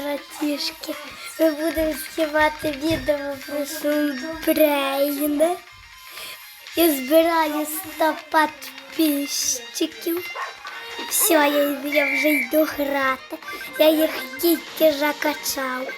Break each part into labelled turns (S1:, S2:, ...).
S1: Братішки, ми будемо знімати відео про Сумбрейне. Я збираю 100 підписчиків. Все, я, я вже йду грати. Я їх тільки закачав.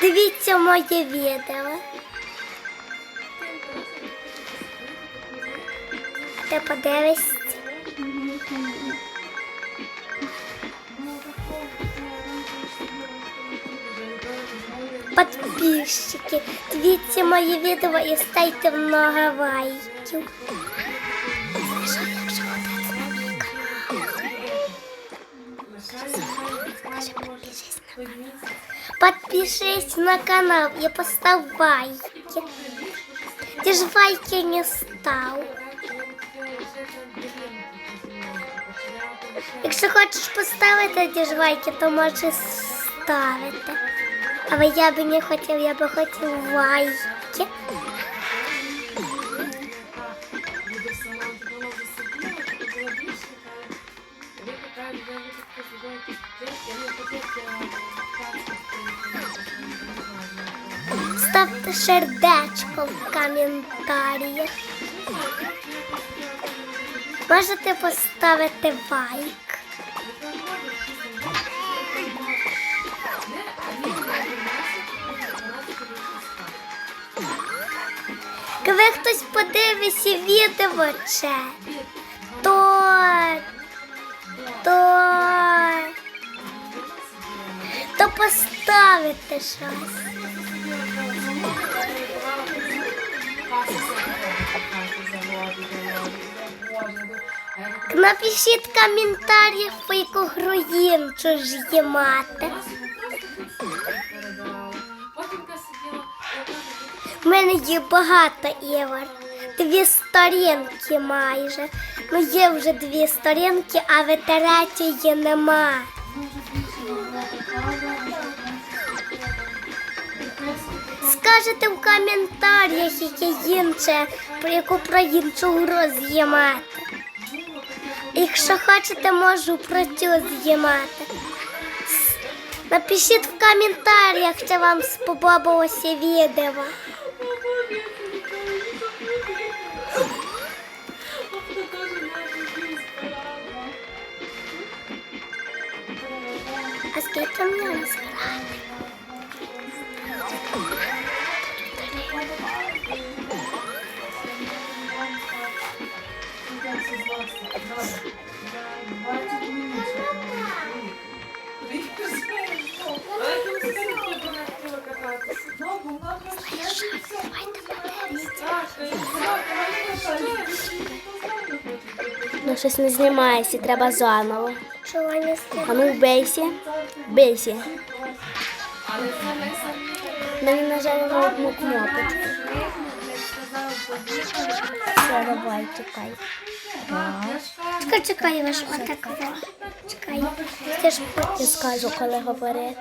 S1: Дивіться моє відео. Ти подивишся. Подписчики, дивіться мої відео і ставте много лайків. Подпишись на канал и поставь лайки. Ты ж лайки не став. Якщо хочеш поставити лайки, то можеш ставити. Але я би не хотів, я би хотів лайки. Ставте сердечко в коментарях. Можете поставити лайк. Коли хтось подивиться відео це, то, то, то поставите щось. Напишіть в коментарях, по яку гру ж є мати. У мене є багато ігор. Дві сторінки майже. Ну є вже дві сторінки, а в третьої нема. Скажете в коментарях, яке інше, про яку про іншу гру. Якщо хочете, можу про цю з'їмати. Напишіть в коментарях, чи вам сподобалося відео. А скільки мені розграти?
S2: Ну, щось не знімається, треба заново. А ну бейся. Бейся. Не нажали на одну кнопочку. Все, давай, чекай.
S1: Чекай, чекай, ваш отак. Чекай.
S2: Я скажу, коли говорити.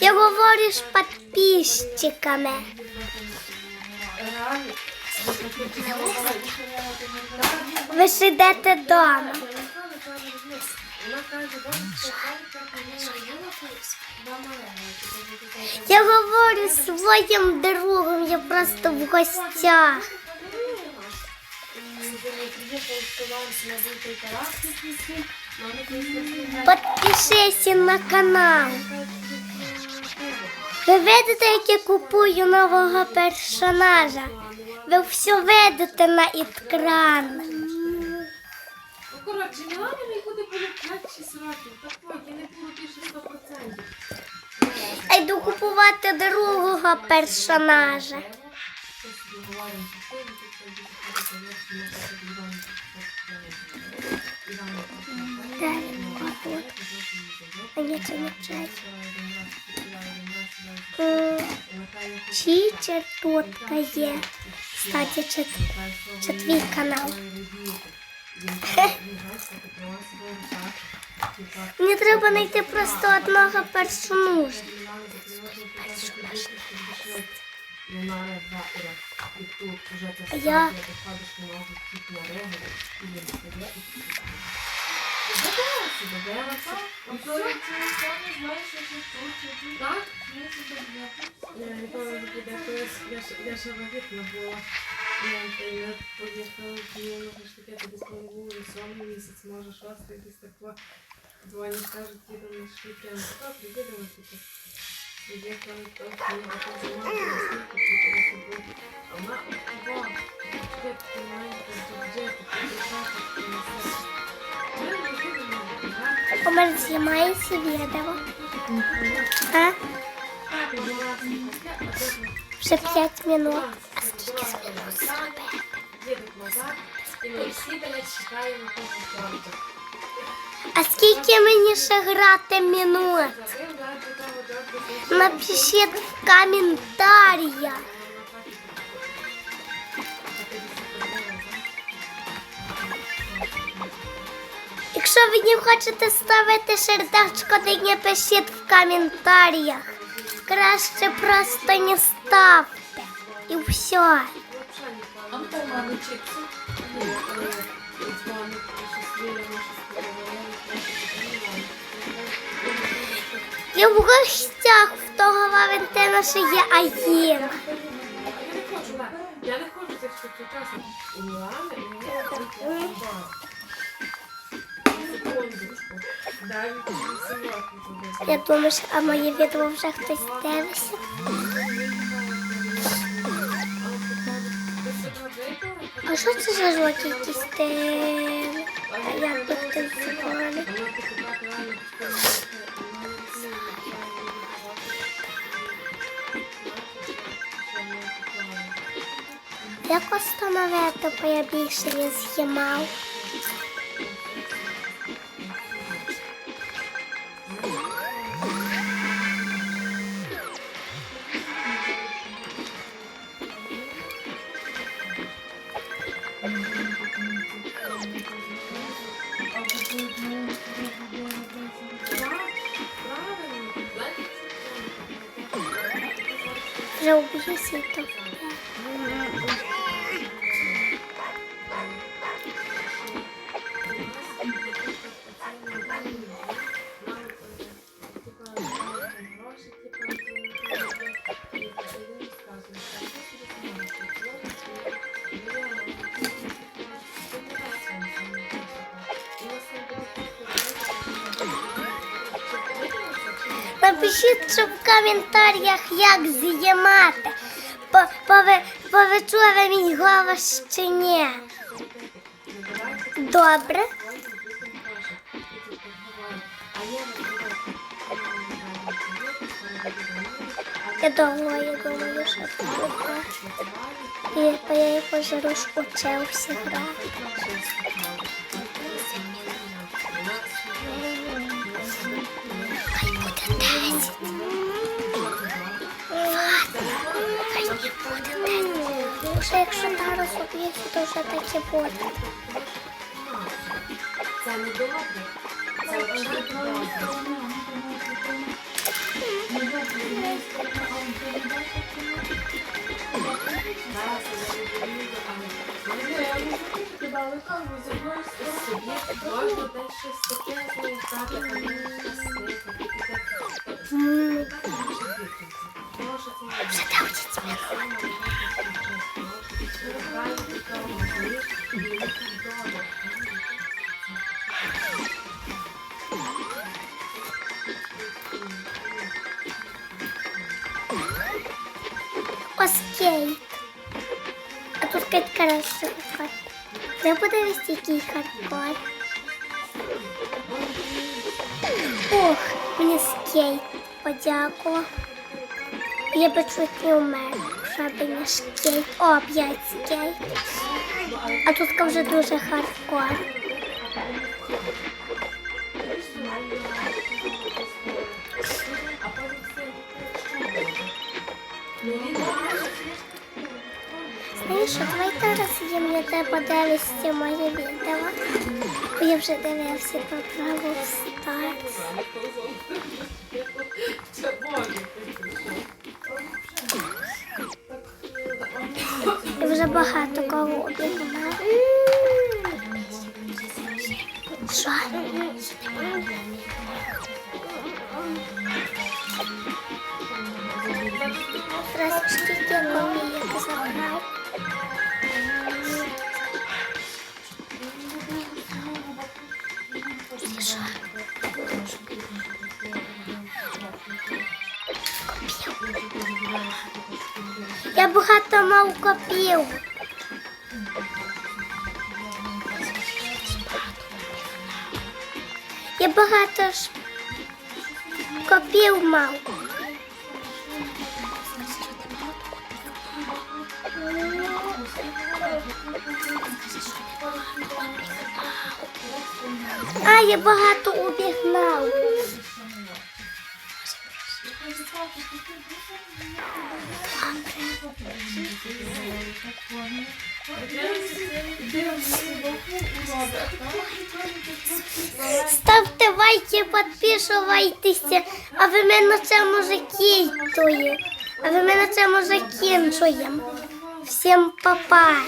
S1: Я говорю з підписчиками. Ви ж йдете вдома. Я говорю своїм другом, я просто в гостях. Підпишися на канал. Ви видите, як я купую нового персонажа. Ви все видите на екран.
S3: Ну, коротше, Мілані мені буде було 5-6 років. Так я не було більше 100%.
S1: Я йду купувати другого персонажа. А ні, це не чай. М, Чичер тут є. Кстати, це, це канал. Мені треба знайти просто одного персонажа. Я-
S3: Так? Я ніколи не піде, колись я ще- я ще вагітна була. Я я поїхала в Дніпро, ж таке, тоді коли був і сьомий місяць, може шостий, якийсь тако. Дзвонять, кажуть, їдемо на швидкий. Так, приїдемо, типу. Приїхали, то мені таке займалося, скільки типу, я тобі. А вона отова, таке таке маленьке, джет, таке шапка, таке несе.
S1: У мене знімається відео. А? Вже 5 минут.
S3: А скільки фронту.
S1: А скільки мені ще грати минут? Напишіть в коментарях. Ви не хочете ставити сердечко, то не пишіть в коментарях. Краще просто не ставте. І все. Я в гостях в того Валентина, що є Аїн.
S3: Я
S1: думаю, що а моє відео вже хтось дивився. А що це за звуки якісь ти? Як би хтось забрали? Як установити, бо я більше не знімав? Вже убійся і Напишіть в коментарях, як з'їмати. По, по, ви- мій голос чи ні? Добре. Я довго я думаю, що це буде. І я його вже розучився грати. 10. Тому що якщо зараз уб'ється, то вже так і буде.
S3: Це не добре. Це вже таке змінити, а не
S1: М,
S3: Може,
S1: Вже 10 минут. Оскей. А тут какая-то красивая. Це буде вести який хардкор. Ох, мені скейт подякував. Я би чуть не умер, щоб не скейт. О, п'ять скейт. А тут вже дуже хардкор.
S3: Їм я тебе подивишся моє відео. Бо я вже дивився про право.
S1: Це.
S3: І вже багато кого обігнав. Що? Раз скільки копійок багато мав копів. Я багато ж копів мав. А, я багато обігнав. Ставте лайки, підписуйтеся, а ви ми на цьому закінчуємо. А ви ми на цьому закінчуємо. Всім па-па.